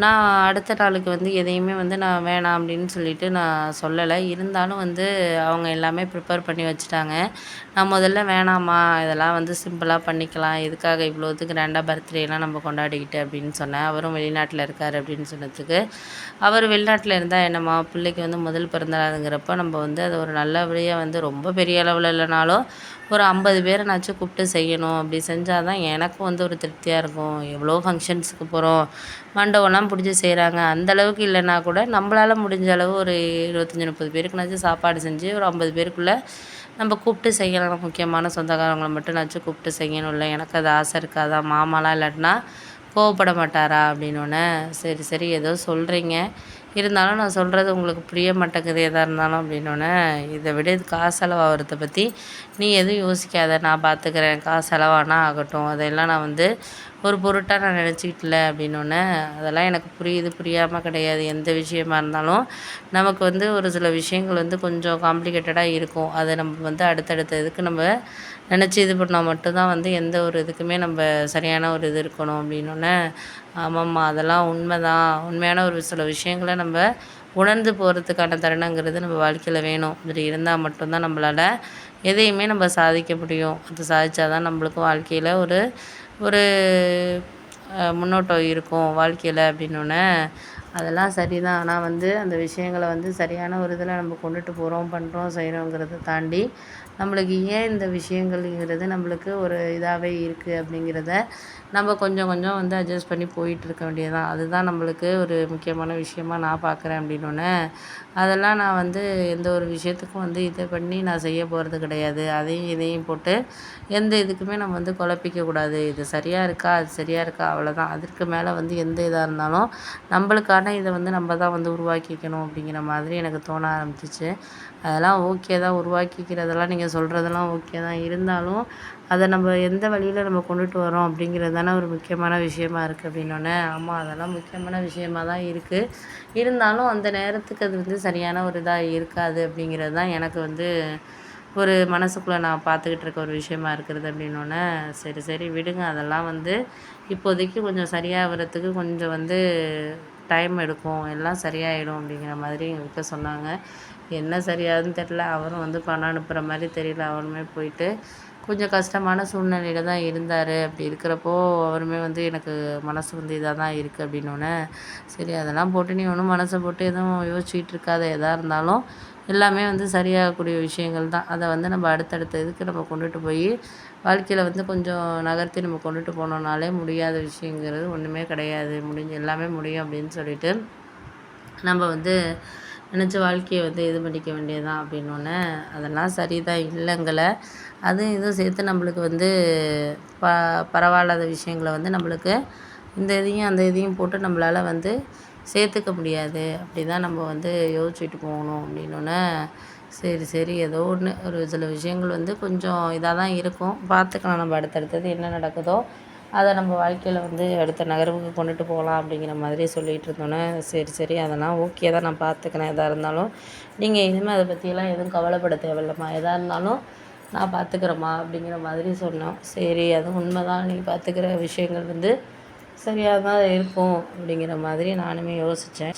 நான் அடுத்த நாளுக்கு வந்து எதையுமே வந்து நான் வேணாம் அப்படின்னு சொல்லிட்டு நான் சொல்லலை. இருந்தாலும் வந்து அவங்க எல்லாமே ப்ரிப்பேர் பண்ணி வச்சுட்டாங்க. நான் முதல்ல வேணாம்மா இதெல்லாம் வந்து சிம்பிளாக பண்ணிக்கலாம். எதுக்காக இவ்வளோது கிராண்டாக பர்த்டேலாம் நம்ம கொண்டாடிக்கிட்டு அப்படின்னு சொன்னேன். அவரும் வெளிநாட்டில் இருக்கார் அப்படின்னு சொன்னதுக்கு. அவர் வெளிநாட்டில் இருந்தால் என்னம்மா பிள்ளைக்கு வந்து முதல் பிறந்தாளுங்கிறப்ப நம்ம வந்து அதை ஒரு நல்லபடியாக வந்து ரொம்ப பெரிய அளவில் இல்லைனாலும் ஒரு ஐம்பது பேரைனாச்சும் கூப்பிட்டு செய்யணும். அப்படி செஞ்சால் தான் எனக்கும் வந்து ஒரு திருப்தியாக இருக்கும். எவ்வளோ ஃபங்க்ஷன்ஸுக்கு போகிறோம் மண்டபம்லாம் பிடிச்சி செய்கிறாங்க அந்தளவுக்கு இல்லைன்னா கூட நம்மளால் முடிஞ்ச அளவு ஒரு இருபத்தஞ்சி முப்பது பேருக்குனாச்சும் சாப்பாடு செஞ்சு ஒரு ஐம்பது பேருக்குள்ளே நம்ம கூப்பிட்டு செய்யலாம். முக்கியமான சொந்தக்காரங்களை மட்டும்னாச்சும் கூப்பிட்டு செய்யணும் இல்லை. எனக்கு அது ஆசை இருக்காதா? மாமாலாம் இல்லாட்டினா கோவப்பட மாட்டாரா? அப்படின்னோடனே சரி சரி ஏதோ சொல்கிறீங்க இருந்தாலும் நான் சொல்கிறது உங்களுக்கு புரிய மாட்டேங்குது எதாக இருந்தாலும் அப்படின்னோடனே இதை விட இது காசு செலவாகிறத பற்றி நீ எதுவும் யோசிக்காத. நான் பார்த்துக்கிறேன் காசு செலவானா ஆகட்டும். அதையெல்லாம் நான் வந்து ஒரு பொருட்டாக நான் நினச்சிக்கிட்டல அப்படின்னோடனே அதெல்லாம் எனக்கு புரியுது புரியாமல் கிடையாது. எந்த விஷயமா இருந்தாலும் நமக்கு வந்து ஒரு சில விஷயங்கள் வந்து கொஞ்சம் காம்ப்ளிகேட்டடாக இருக்கும். அதை நம்ம வந்து அடுத்தடுத்த இதுக்கு நம்ம நினச்சி இது பண்ணால் மட்டும்தான் வந்து எந்த ஒரு இதுக்குமே நம்ம சரியான ஒரு இது இருக்கணும். அப்படின்னோடனே ஆமாம்மா அதெல்லாம் உண்மை தான் உண்மையான ஒரு சில விஷயங்களை நம்ம உணர்ந்து போகிறதுக்கான தருணங்கிறது நம்ம வாழ்க்கையில் வேணும். இப்படி இருந்தால் மட்டும்தான் நம்மளால் எதையுமே நம்ம சாதிக்க முடியும். அது சாதித்தா தான் நம்மளுக்கும் வாழ்க்கையில் ஒரு ஒரு முன்னோட்டம் இருக்கும் வாழ்க்கையில் அப்படின்னோடனே அதெல்லாம் சரி தான் ஆனால் வந்து அந்த விஷயங்களை வந்து சரியான ஒரு இதில் நம்ம கொண்டுட்டு போகிறோம் பண்ணுறோம் செய்கிறோங்கிறத தாண்டி நம்மளுக்கு ஏன் இந்த விஷயங்கள்ங்கிறது நம்மளுக்கு ஒரு இதாகவே இருக்குது அப்படிங்கிறத நம்ம கொஞ்சம் கொஞ்சம் வந்து அட்ஜஸ்ட் பண்ணி போயிட்டுருக்க இருக்க தான் அதுதான் நம்மளுக்கு ஒரு முக்கியமான விஷயமா நான் பார்க்குறேன் அப்படின்னோடனே அதெல்லாம் நான் வந்து எந்த ஒரு விஷயத்துக்கும் வந்து இதை பண்ணி நான் செய்ய போகிறது கிடையாது. அதையும் இதையும் போட்டு எந்த இதுக்குமே நம்ம வந்து குழப்பிக்கக்கூடாது இது சரியாக இருக்கா? அது சரியாக இருக்கா? அவ்வளோதான் அதற்கு மேலே வந்து எந்த இதாக இருந்தாலும் நம்மளுக்கான இதை வந்து நம்ம தான் வந்து உருவாக்கிக்கணும் அப்படிங்கிற மாதிரி எனக்கு தோண ஆரம்பிச்சிச்சு. அதெல்லாம் ஓகே தான். உருவாக்கிக்கிறதெல்லாம் நீங்கள் சொல்கிறதெல்லாம் ஓகே தான். இருந்தாலும் அதை நம்ம எந்த வழியில் நம்ம கொண்டுட்டு வரோம் அப்படிங்கிறது தானே ஒரு முக்கியமான விஷயமா இருக்குது அப்படின்னோடனே ஆமாம் அதெல்லாம் முக்கியமான விஷயமா தான் இருக்குது இருந்தாலும் அந்த நேரத்துக்கு அது வந்து சரியான ஒரு இதாக இருக்காது அப்படிங்கிறது தான் எனக்கு வந்து ஒரு மனசுக்குள்ளே நான் பார்த்துக்கிட்டு இருக்க ஒரு விஷயமா இருக்கிறது அப்படின்னோடனே சரி சரி விடுங்க. அதெல்லாம் வந்து இப்போதைக்கு கொஞ்சம் சரியாகிறதுக்கு கொஞ்சம் வந்து டைம் எடுக்கும் எல்லாம் சரியாயிடும் அப்படிங்கிற மாதிரி எங்கள்கிட்ட சொன்னாங்க. என்ன சரியாகுதுன்னு தெரில அவரும் வந்து பணம் அனுப்புகிற மாதிரி தெரியல. அவருமே போயிட்டு கொஞ்சம் கஷ்டமான சூழ்நிலையில் தான் இருந்தார். அப்படி இருக்கிறப்போ அவருமே வந்து எனக்கு மனசு வந்து இதாக தான் இருக்குது அப்படின்னோடனே சரி அதெல்லாம் போட்டு நீ ஒன்றும் மனசை போட்டு எதுவும் யோசிச்சுட்டு இருக்காத எதாக இருந்தாலும் எல்லாமே வந்து சரியாகக்கூடிய விஷயங்கள் தான். அதை வந்து நம்ம அடுத்தடுத்த இதுக்கு நம்ம கொண்டுட்டு போய் வாழ்க்கையில் வந்து கொஞ்சம் நகர்த்தி நம்ம கொண்டுட்டு போனோம்னாலே முடியாத விஷயங்கிறது ஒன்றுமே கிடையாது. முடிஞ்சு எல்லாமே முடியும் அப்படின்னு சொல்லிட்டு நம்ம வந்து நினச்ச வாழ்க்கையை வந்து இது பண்ணிக்க வேண்டியதுதான் அப்படின்னோடனே அதெல்லாம் சரி தான் இல்லைங்கலை. அதுவும் இதுவும் சேர்த்து நம்மளுக்கு வந்து ப பரவாயில்லாத விஷயங்கள வந்து நம்மளுக்கு இந்த இதையும் அந்த இதையும் போட்டு நம்மளால் வந்து சேர்த்துக்க முடியாது. அப்படி தான் நம்ம வந்து யோசிச்சுட்டு போகணும் அப்படின்னோடனே சரி சரி ஏதோ ஒன்று ஒரு சில விஷயங்கள் வந்து கொஞ்சம் இதாக தான் இருக்கும். பார்த்துக்கலாம் நம்ம அடுத்தடுத்தது என்ன நடக்குதோ. அதை நம்ம வாழ்க்கையில் வந்து அடுத்த நகர்வுக்கு கொண்டுட்டு போகலாம் அப்படிங்கிற மாதிரி சொல்லிகிட்டு இருந்தோன்னே சரி சரி அதெல்லாம் ஓகே தான் நான் பார்த்துக்கிறேன். எதாக இருந்தாலும் நீங்கள் இனிமேல் அதை பற்றியெல்லாம் எதுவும் கவலைப்பட தேவையில்லம்மா. எதாக இருந்தாலும் நான் பார்த்துக்கிறேம்மா அப்படிங்கிற மாதிரி சொன்னோம். சரி அதுவும் உண்மை தான் நீ பார்த்துக்கிற விஷயங்கள் வந்து சரியாக தான் இருக்கும் அப்படிங்கிற மாதிரி நானுமே யோசித்தேன்